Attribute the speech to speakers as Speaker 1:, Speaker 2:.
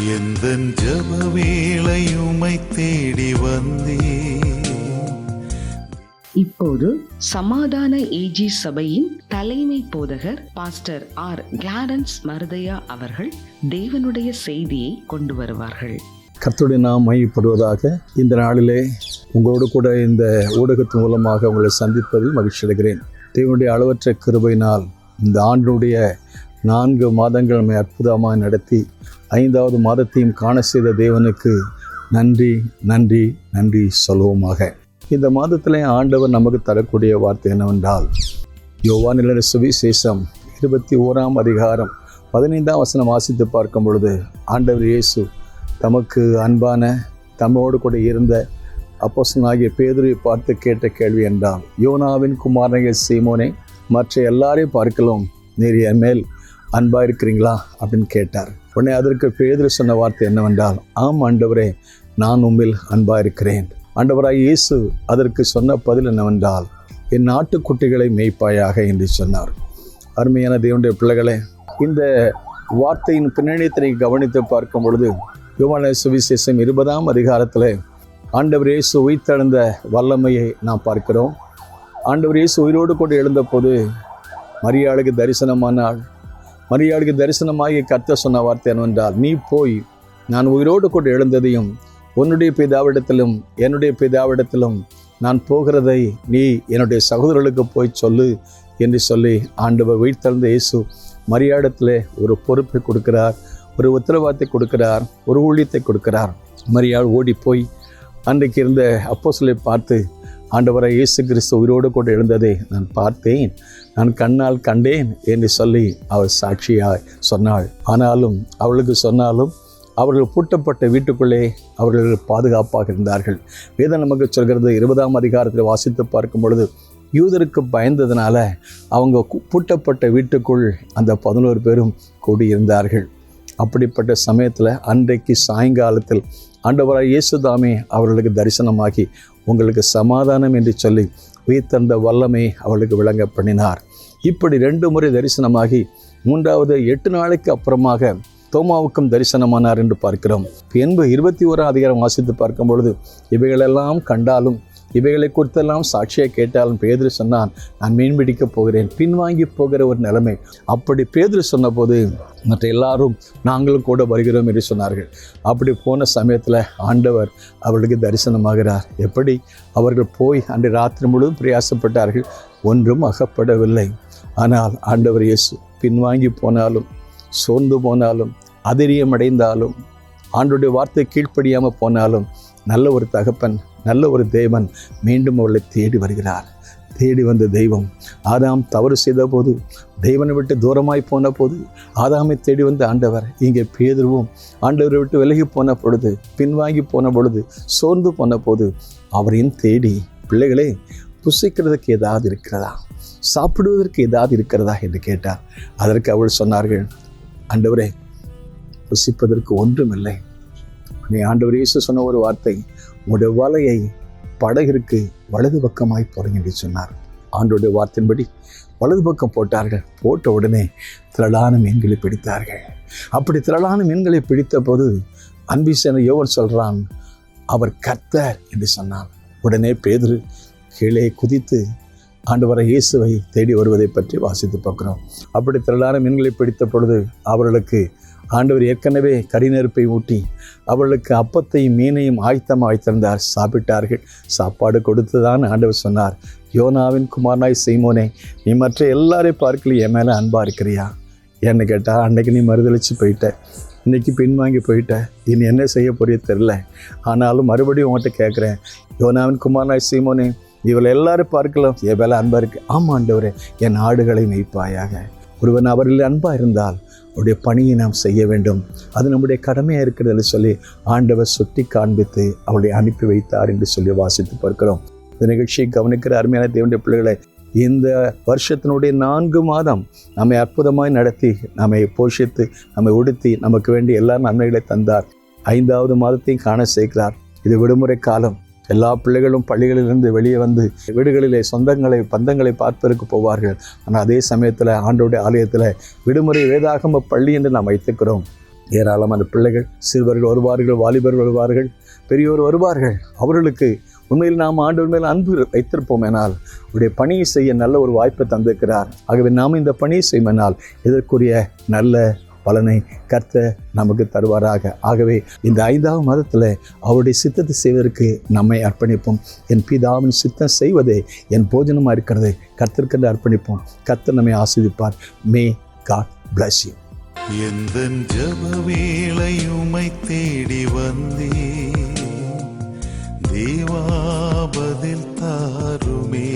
Speaker 1: எந்த ஜப வேளையுமை தேடி வந்தே.
Speaker 2: இப்போது சமாதான ஏஜி சபையின் தலைமை போதகர் பாஸ்டர் ஆர் கிளாரன்ஸ் மருதையா அவர்கள் தேவனுடைய செய்தியை கொண்டு வருவார்கள்.
Speaker 3: கர்த்தருடைய நாம் மையப்படுவதாக இந்த நாளிலே உங்களோடு கூட இந்த ஊடகத்தின் மூலமாக உங்களை சந்திப்பதில் மகிழ்ச்சி அடைகிறேன் தேவனுடைய அளவற்ற கிருபையினால் இந்த ஆண்டினுடைய நான்கு மாதங்கள் நம்மை அற்புதமாக நடத்தி ஐந்தாவது மாதத்தையும் காண செய்த தேவனுக்கு நன்றி நன்றி நன்றி சொல்லுவோமாக. இந்த மாதத்திலே ஆண்டவர் நமக்கு தரக்கூடிய வார்த்தை என்னவென்றால் யோவானில சுவிசேஷம் இருபத்தி ஓராம் அதிகாரம் பதினைந்தாம் வசனம் வாசித்து பார்க்கும் பொழுது ஆண்டவர் இயேசு தமக்கு அன்பான தம்மோடு கூட இருந்த அப்போசனாகிய பேதுரை பார்த்து கேட்ட கேள்வி என்றால் யோனாவின் குமாரனைய சீமோனே மற்ற எல்லாரையும் பார்க்கலாம் நீர் என் மேல் அன்பாக இருக்கிறீங்களா அப்படின்னு கேட்டார். உடனே அதற்கு பேதுரு சொன்ன வார்த்தை என்னவென்றால் ஆம் ஆண்டவரே நான் உம்மில் அன்பாக இருக்கிறேன். ஆண்டவராய் இயேசு அதற்கு சொன்ன பதில் என்னவென்றால் என் நாட்டுக்குட்டிகளை மேய்ப்பாயாக என்று சொன்னார். அருமையான தேவனுடைய பிள்ளைகளே இந்த வார்த்தையின் பின்னணியத்தை கவனித்து பார்க்கும் பொழுது யுவன சுவிசேஷம் இருபதாம் அதிகாரத்தில் ஆண்டவர் இயேசு உயிர்த்தெழுந்த வல்லமையை நாம் பார்க்கிறோம். ஆண்டவர் இயேசு உயிரோடு கூட எழுந்தபோது மரியாளுக்கு தரிசனமானால் மரியாளுக்கு தரிசனமாகி கத்த சொன்ன வார்த்தை என்னவென்றால் நீ போய் நான் உயிரோடு கூட எழுந்ததையும் உன்னுடைய பிதாவிடத்திலும் என்னுடைய பிதாவிடத்திலும் நான் போகிறதை நீ என்னுடைய சகோதரர்களுக்கு போய் சொல்லு என்று சொல்லி ஆண்டவர் உயிர்த்தெழுந்த இயேசு மரியாடத்தில் ஒரு பொறுப்பை கொடுக்கிறார் ஒரு உத்தரவாதத்தை கொடுக்கிறார் ஒரு ஊழியத்தை கொடுக்கிறார். மரியாள் ஓடி போய் அன்றைக்கு இருந்த அப்போஸ்தலரை பார்த்து ஆண்டவரை இயேசு கிறிஸ்து உயிரோடு கூட எழுந்ததை நான் பார்த்தேன். நான் கண்ணால் கண்டேன் என்று சொல்லி அவள் சாட்சியாய் சொன்னாள். ஆனாலும் அவளுக்கு சொன்னாலும் அவர்கள் பூட்டப்பட்ட வீட்டுக்குள்ளே அவர்கள் பாதுகாப்பாக இருந்தார்கள். வேதம் நமக்கு சொல்கிறது இருபதாம் அதிகாரத்தில் வாசித்து பார்க்கும் பொழுது யூதருக்கு பயந்ததுனால அவங்க பூட்டப்பட்ட வீட்டுக்குள் அந்த பதினோரு பேரும் கூடியிருந்தார்கள். அப்படிப்பட்ட சமயத்தில் அன்றைக்கு சாயங்காலத்தில் ஆண்டவராய் இயேசுதாமே அவர்களுக்கு தரிசனமாகி உங்களுக்கு சமாதானம் என்று சொல்லி உயிர்த்தந்த வல்லமை அவளுக்கு விளங்க பண்ணினார். இப்படி ரெண்டு முறை தரிசனமாகி மூன்றாவது எட்டு நாளைக்கு அப்புறமாக தோமாவுக்கும் தரிசனமானார் என்று பார்க்கிறோம். என்பது இருபத்தி ஓராம் அதிகாரம் வாசித்து பார்க்கும் பொழுது இவைகளெல்லாம் கண்டாலும் இவைகளை குறித்தெல்லாம் சாட்சியை கேட்டாலும் பேதிரு சொன்னான் நான் மீன் பிடிக்கப் போகிறேன் பின்வாங்கி போகிற ஒரு நிலைமை. அப்படி பேதிரு சொன்னபோது மற்ற எல்லாரும் நாங்களும் கூட வருகிறோம் என்று சொன்னார்கள். அப்படி போன சமயத்தில் ஆண்டவர் அவர்களுக்கு தரிசனமாகிறார். எப்படி? அவர்கள் போய் அன்று ராத்திரி முழுவதும் பிரயாசப்பட்டார்கள் ஒன்றும் அகப்படவில்லை. ஆனால் ஆண்டவர் இயேசு பின்வாங்கி போனாலும் சோர்ந்து போனாலும் அதிரியமடைந்தாலும் ஆண்டுடைய வார்த்தை கீழ்ப்படியாமல் போனாலும் நல்ல ஒரு தகப்பன் நல்ல ஒரு தேவன் மீண்டும் அவளை தேடி வருகிறார். தேடி வந்த தெய்வம் ஆதாம் தவறு செய்த போது தெய்வனை விட்டு தூரமாய் போன போது ஆதாமை தேடி வந்த ஆண்டவர் இங்கே பேதுருவும் ஆண்டவரை விட்டு விலகி போன பொழுது பின்வாங்கி போன பொழுது சோர்ந்து போன போது அவரையும் தேடி பிள்ளைகளே புசிக்கிறதுக்கு ஏதாவது இருக்கிறதா? சாப்பிடுவதற்கு ஏதாவது இருக்கிறதா? என்று கேட்டார். அதற்கு அவள் சொன்னார்கள் ஆண்டவரே புசிப்பதற்கு ஒன்றுமில்லை. நீ ஆண்டவர் இயேசு சொன்ன ஒரு வார்த்தை உடைய வலையை படகிற்கு வலது பக்கமாய் போறீங்க என்று சொன்னார். ஆண்டோடைய வார்த்தையின்படி வலது பக்கம் போட்டார்கள். போட்ட உடனே திரளான மீன்களை பிடித்தார்கள். அப்படி திரளான மீன்களை பிடித்த போது அன்பிசன யோவன் சொல்கிறான் அவர் கர்த்தர் என்று சொன்னான். உடனே பேதுரு கீழே குதித்து ஆண்டு வர இயேசுவை தேடி வருவதை பற்றி வாசித்து பார்க்குறோம். அப்படி திரளான மீன்களை பிடித்த பொழுது அவர்களுக்கு ஆண்டவர் ஏற்கனவே கடிநெருப்பை ஊட்டி அவர்களுக்கு அப்பத்தையும் மீனையும் ஆயத்தமாக வைத்திருந்தார். சாப்பிட்டார்கள். சாப்பாடு கொடுத்துதான் ஆண்டவர் சொன்னார். யோனாவின் குமாரனாய் செய்மோனே நீ மற்ற எல்லாரையும் பார்க்கல என் மேலே அன்பாக இருக்கிறியா? என்ன கேட்டால் அன்னைக்கு நீ மறுதளிச்சு போயிட்ட. இன்னைக்கு பின்வாங்கி போயிட்ட. இனி என்ன செய்ய போறிய தெரில ஆனாலும் மறுபடியும் உங்கள்கிட்ட கேட்குறேன் யோனாவின் குமாரனாய் சீமோனே இவளை எல்லாரும் பார்க்கலாம். என் மேலே அன்பாக இருக்கு. ஆமாம் ஆண்டவரே என் ஆடுகளை மெய்ப்பாயாக. ஒருவன் அவரில் அன்பாக இருந்தால் அவருடைய பணியை நாம் செய்ய வேண்டும். அது நம்முடைய கடமையாக இருக்கிறது சொல்லி ஆண்டவர் சுட்டி காண்பித்து அவளை அனுப்பி வைத்தார் என்று சொல்லி வாசித்து பார்க்கிறோம். இந்த நிகழ்ச்சியை கவனிக்கிற அருமையான தேவனுடைய பிள்ளைகளை இந்த வருஷத்தினுடைய நான்கு மாதம் நம்மை அற்புதமாய் நடத்தி நம்மை போஷித்து நம்மை உடுத்தி நமக்கு வேண்டிய எல்லா நன்மைகளை தந்தார். ஐந்தாவது மாதத்தையும் காண சேர்க்கிறார் இது விடுமுறை காலம். எல்லா பிள்ளைகளும் பள்ளிகளிலிருந்து வெளியே வந்து வீடுகளிலே சொந்தங்களை பந்தங்களை பார்ப்பதற்கு போவார்கள். ஆனால் அதே சமயத்தில் ஆண்டோடைய ஆலயத்தில் விடுமுறை வேதாகம பள்ளி என்று நாம் வைத்துக்கிறோம் ஏராளமான பிள்ளைகள் சிறுவர்கள் வருவார்கள் வாலிபர்கள் வருவார்கள் பெரியோர் வருவார்கள். அவர்களுக்கு உண்மையில் நாம் ஆண்டு மேல் அன்பு வைத்திருப்போம் எனால் உடைய பணியை செய்ய நல்ல ஒரு வாய்ப்பை தந்திருக்கிறார். ஆகவே நாம் இந்த பணியை செய்யுமெனால் இதற்குரிய நல்ல பலனை கர்த்த நமக்கு தருவாராக. ஆகவே இந்த ஐந்தாவது மதத்தில் அவருடைய சித்தத்தை செய்வதற்கு நம்மை அர்ப்பணிப்போம். என் பிதாவின் சித்தம் செய்வதே என் போஜனமாக இருக்கிறது. கர்த்தருக்கென்று அர்ப்பணிப்போம். கர்த்தர் நம்மை ஆஸ்வதிப்பார் மே காட் பிளஸ் யூ
Speaker 1: எந்த ஜப தேடி வந்தே தேவாபதில் தாருமே.